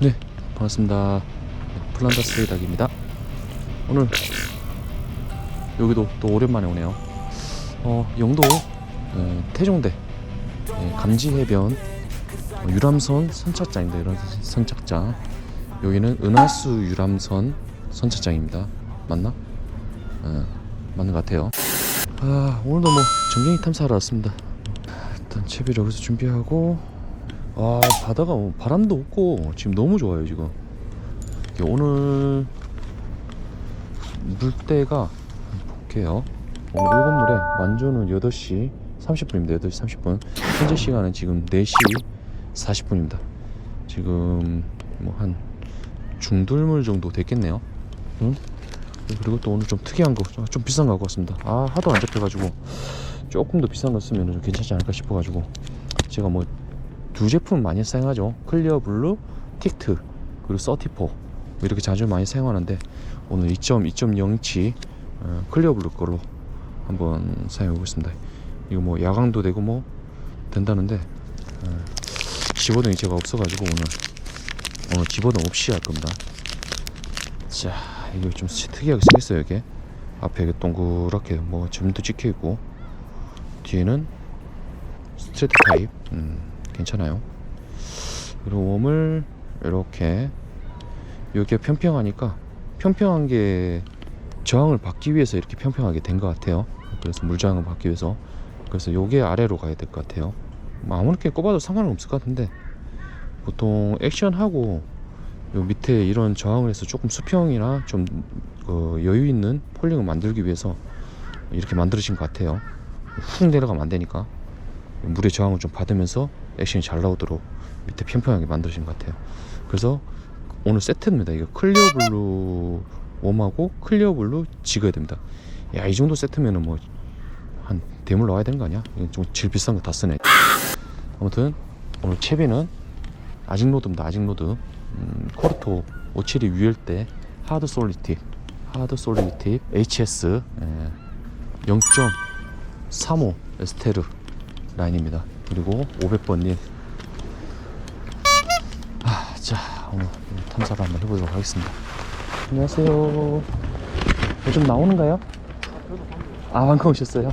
네, 반갑습니다. 플란다스 닭입니다. 오늘 여기도 또 오랜만에 오네요. 어, 영도 어, 태종대 예, 감지해변 어, 유람선 선착장입니다. 이런 선착장. 여기는 은하수 유람선 선착장입니다. 맞나? 어, 맞는 것 같아요. 아, 오늘도 뭐 전갱이 탐사하러 왔습니다. 일단 채비를 여기서 준비하고 아 바다가 뭐 바람도 없고 지금 너무 좋아요 지금. 오늘 물때가 볼게요. 오늘 일곱 물에 만조는 8시 30분입니다 8시 30분. 현재 시간은 지금 4시 40분입니다. 지금 뭐 한 중둘물 정도 됐겠네요. 응? 그리고 또 오늘 좀 특이한 거 좀 비싼 거 갖고 왔습니다. 아 하도 안 잡혀가지고 조금 더 비싼 거 쓰면 좀 괜찮지 않을까 싶어가지고 제가 뭐 두 제품 많이 사용하죠. 클리어 블루 틱트 그리고 서티포 이렇게 자주 많이 사용하는데 오늘 2.2.0치 어, 클리어 블루 거로 한번 사용해 보겠습니다. 이거 뭐 야광도 되고 뭐 된다는데 어, 집어등이 제가 없어가지고 오늘 오늘 집어등 없이 할 겁니다. 자 이거 좀 특이하게 생겼어요 이게. 앞에 동그랗게 뭐 점도 찍혀 있고 뒤에는 스트레이트 타입 음, 괜찮아요. 그리고 웜을 이렇게 여기가 평평하니까 평평한 게 저항을 받기 위해서 이렇게 평평하게 된 것 같아요. 그래서 물 저항을 받기 위해서. 그래서 요게 아래로 가야 될 것 같아요. 뭐 아무렇게 꼽아도 상관은 없을 것 같은데 보통 액션하고 요 밑에 이런 저항을 해서 조금 수평이나 좀 어, 여유 있는 폴링을 만들기 위해서 이렇게 만들어진 것 같아요 훅 내려가면 안 되니까 물의 저항을 좀 받으면서 액션이 잘 나오도록 밑에 평평하게 만들어진 것 같아요. 그래서 오늘 세트입니다. 이거 클리어 블루 웜하고 클리어 블루 지거야 됩니다. 야 이 정도 세트면은 뭐 한 대물 나와야 되는 거 아니야? 이거 좀질 비싼 거 다 쓰네. 아무튼 오늘 채비는 아직 로드입니다. 아직 로드. 음, 코르토 572 유열 때 하드 솔리티 하드 솔리티 HS 예, 0.35 에스테르 라인입니다. 그리고 500번 님. 아, 자, 오늘 탐사를 한번 해보도록 하겠습니다. 안녕하세요. 요즘 나오는가요? 아, 방금 오셨어요?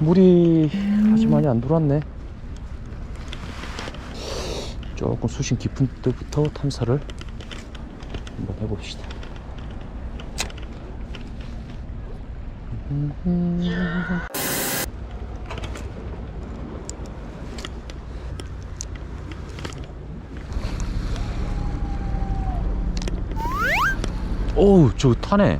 물이 아주 많이 안 들어왔네. 조금 수심 깊은 때부터 탐사를 한번 해봅시다. 오우 저 타네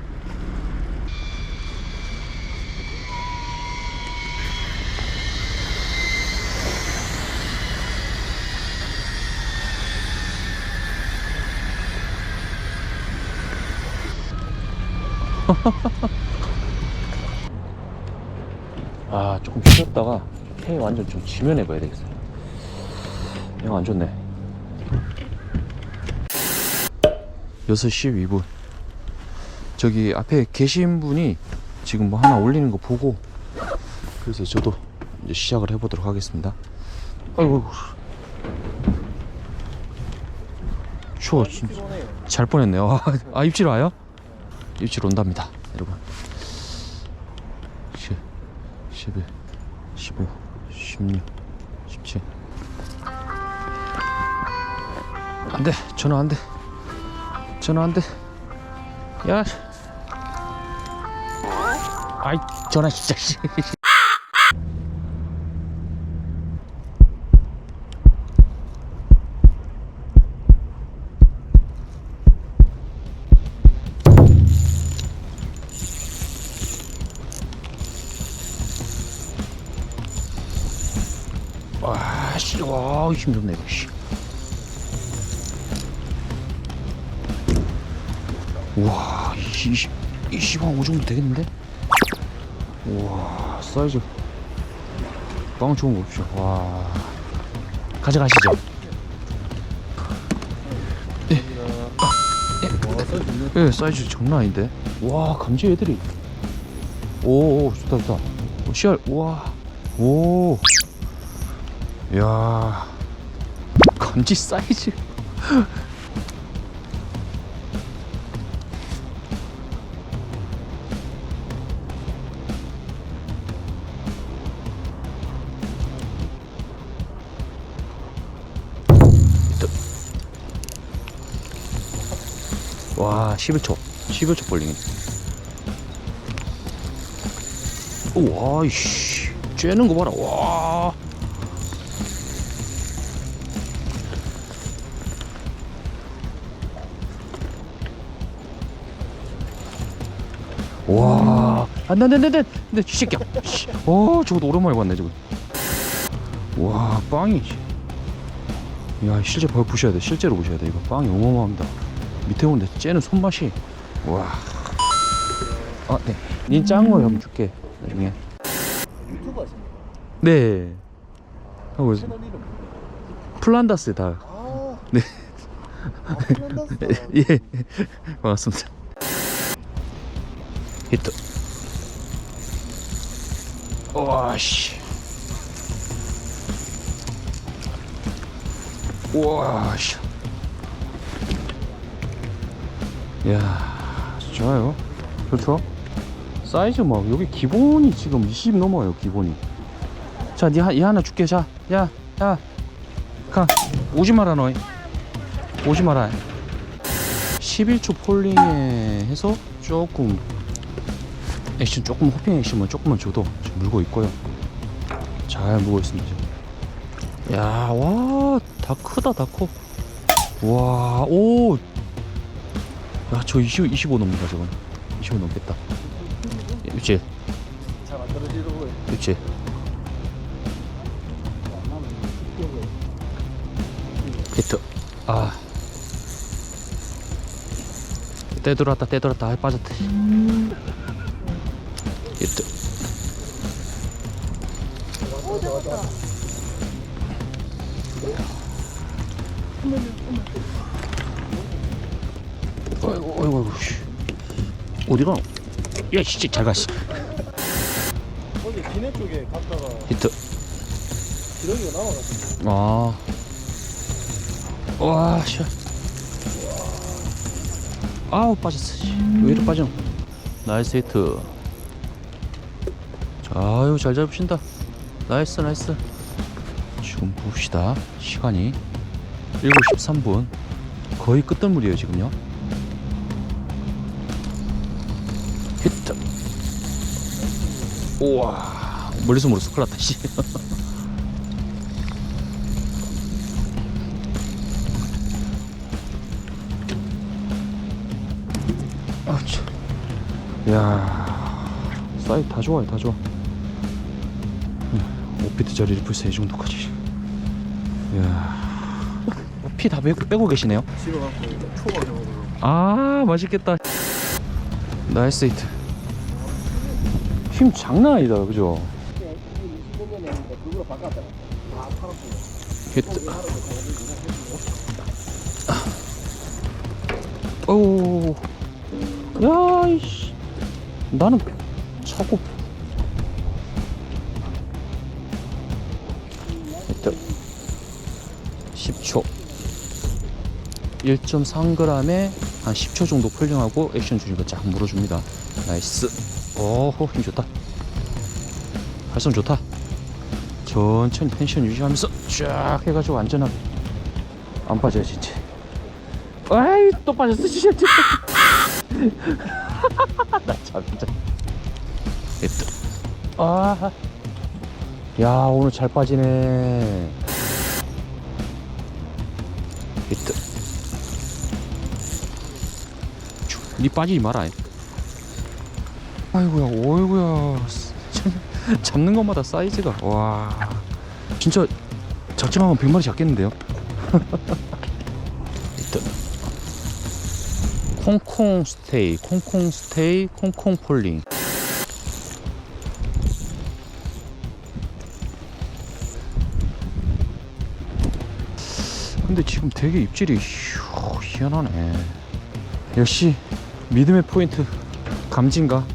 조금 쉬었다가 해 완전 좀 지면해 봐야 되겠어요. 이거 안 좋네. 6시 12분. 저기 앞에 계신 분이 지금 뭐 하나 올리는 거 보고 그래서 저도 이제 시작을 해보도록 하겠습니다. 아이고. 추워 진짜. 잘 뻔했네요. 아, 아 입질 와요? 입질 온답니다 여러분. 10, 11, 15, 16, 17 안 돼 전화 안 돼. 전화 안 돼. 야. 아이 전화 진짜 와, 씨, 와, 힘 좋네, 이거, 씨. 우와, 이, 이, 이 시방 5 정도 되겠는데? 우와, 사이즈. 빵 좋은 거 없죠. 와. 가져가시죠. 예. 아, 예, 예, 사이즈 장난 아닌데? 와, 감지 애들이. 오, 오 좋다, 좋다. 오, 씨알, 우와. 오. 야. 건지 사이즈. 와 11초. 11초 볼링이 우와 이씨. 쬐는 거 봐라. 와 와, 안 돼, 안 돼, 안 돼, 안 돼, 이 새끼야. 씨. 어, 저것도 오랜만에 봤네, 저거. 와, 빵이. 야, 실제 봐 보셔야 돼. 실제로 보셔야 돼. 이거 빵이 어마어마합니다. 밑에 오는데 째는 손맛이. 와. 아, 네. 닌짱거 한번 줄게. 나중에. 유튜브 하십니까? 네. 하고 있- 채널 이름 뭐예요? 플란다스 다. 아, 네. 아, 플란다스 예. 반갑습니다. 히트. 와 씨. 와 씨. 야, 좋아요. 좋죠? 사이즈 막 여기 기본이 지금 20 넘어요, 기본이. 자, 니 하, 이 하나 줄게. 자, 야, 야. 가. 오지 마라 너. 오지 마라. 11초 폴링에 해서 조금 액션 조금 호핑 액션만 조금만 줘도 지금 물고 있고요. 잘 물고 있습니다. 지금. 야, 와, 다 크다, 다 커. 와, 오. 야, 저 20, 25 넘는다, 저건. 25 넘겠다. 그치. 그치. 히트. 아. 때 들어왔다. 아, 빠졌다. 히트. 어이구, 어이구, 어이구, 씨. 어디가? 야, 씨, 잘 가, 씨. 어제 기내 쪽에 갔다가 히트. 기러기가 남아가지고 아. 와, 씨. 아우, 빠졌어. 씨. 왜 이리 빠져? 나이스 히트. 자, 아유, 잘 잡으신다. 나이스, 나이스. 지금 봅시다. 시간이 7시 13분. 거의 끝단물이에요, 지금요. 히트. 우와. 멀리서 멀리서 큰일 났다, 씨. 아, 사이즈 다 좋아요, 다 좋아. 음, 5피트짜리를 벌써 이 정도까지. 야, 피 다 빼고, 빼고 계시네요. 집에 갖고 초가 저거로 아, 맛있겠다. 나이스 히트. 힘 장난 아니다, 그죠? 25년에 하니까 그걸로 바꿨잖아. 다 팔았어요. 히트. 어우, 야, 이씨. 나는 차고. 10초. 1.3g에 한 10초 정도 폴링하고 액션 주니까 쫙 물어줍니다. 나이스. 오호, 힘 좋다. 활성 좋다. 천천히 텐션 유지하면서 쫙 해가지고 안전하게 안 빠져요 진짜 아이 또 빠졌어 진짜 나참 진짜 됐다 아야 오늘 잘 빠지네 히트 니 빠지지 마라. 아이고야 어이구야. 잡는 것마다 사이즈가. 와. 진짜 작정하면 100마리 잡겠는데요? 일단 콩콩 스테이 콩콩 스테이 콩콩 폴링 근데 지금 되게 입질이 휴, 희한하네. 역시 믿음의 포인트 감진가?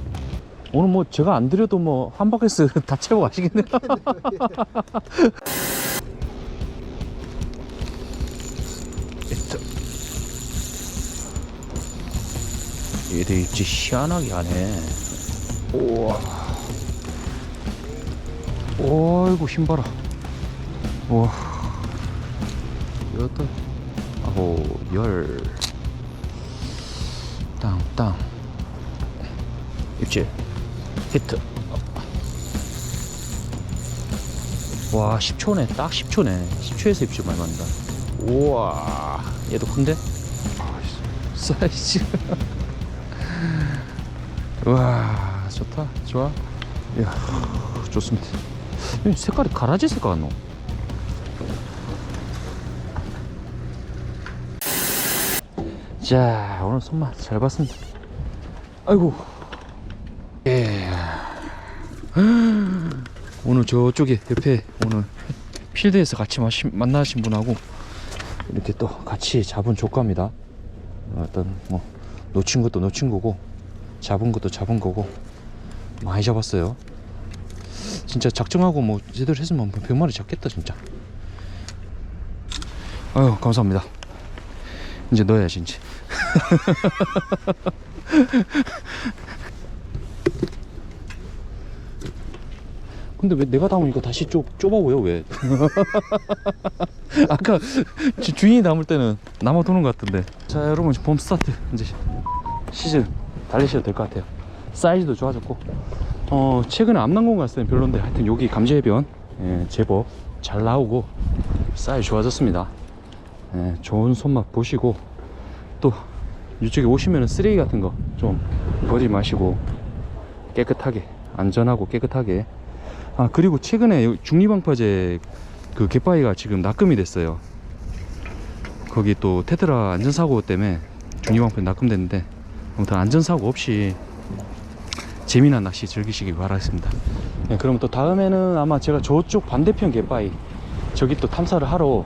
오늘 뭐 제가 안 드려도 뭐 한 바퀴스 다 채워 가시겠네 얘들 입질 희한하게 하네. 우와. 어이구 힘 봐라. 우와. 여덟 아홉 열. 땅 땅. 입질. 히트. 와 10초네. 딱 10초네. 10초에서 입질 많이 맞는다. 우와. 얘도 큰데? 아, 사이즈. 와 좋다. 좋아. 이야 좋습니다. 이 색깔이 가라지 색깔 같노 자 오늘 손맛 잘 봤습니다. 아이고. 예. 오늘 저쪽에 옆에 오늘 필드에서 같이 마시, 만나신 분하고 이렇게 또 같이 잡은 조과입니다. 어떤 뭐 놓친 것도 놓친 거고 잡은 것도 잡은 거고 많이 잡았어요. 진짜 작정하고 뭐 제대로 했으면 100마리 잡겠다 진짜. 아유 감사합니다. 이제 넣어야지 이제 근데 왜 내가 담으니까 다시 좁, 좁아 보여 왜? 아까 주- 주인이 담을 때는 남아 도는 것 같던데. 자 여러분 봄 스타트. 이제 시즌 달리셔도 될 것 같아요. 사이즈도 좋아졌고. 어 최근에 암난공 갔을 때는 별론데. 하여튼 여기 감재해변 예, 제법 잘 나오고 사이즈 좋아졌습니다. 예, 좋은 손맛 보시고 또 이쪽에 오시면은 쓰레기 같은 거 좀 버리지 마시고 깨끗하게 안전하고 깨끗하게. 아 그리고 최근에 요 중리방파제 그 갯바위가 지금 낙금이 됐어요. 거기 또 테트라 안전사고 때문에 중리방파 낙금됐는데 아무튼 안전사고 없이 재미난 낚시 즐기시기 바라겠습니다. 네, 그럼 또 다음에는 아마 제가 저쪽 반대편 갯바위 저기 또 탐사를 하러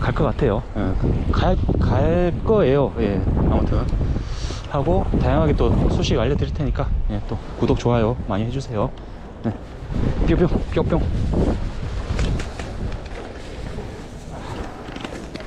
갈 것 같아요. 예, 갈, 갈 거예요. 예, 아무튼. 하고 다양하게 또 소식 알려드릴 테니까 예, 또 구독 좋아요 많이 해주세요. 네. 뿅뿅 뿅뿅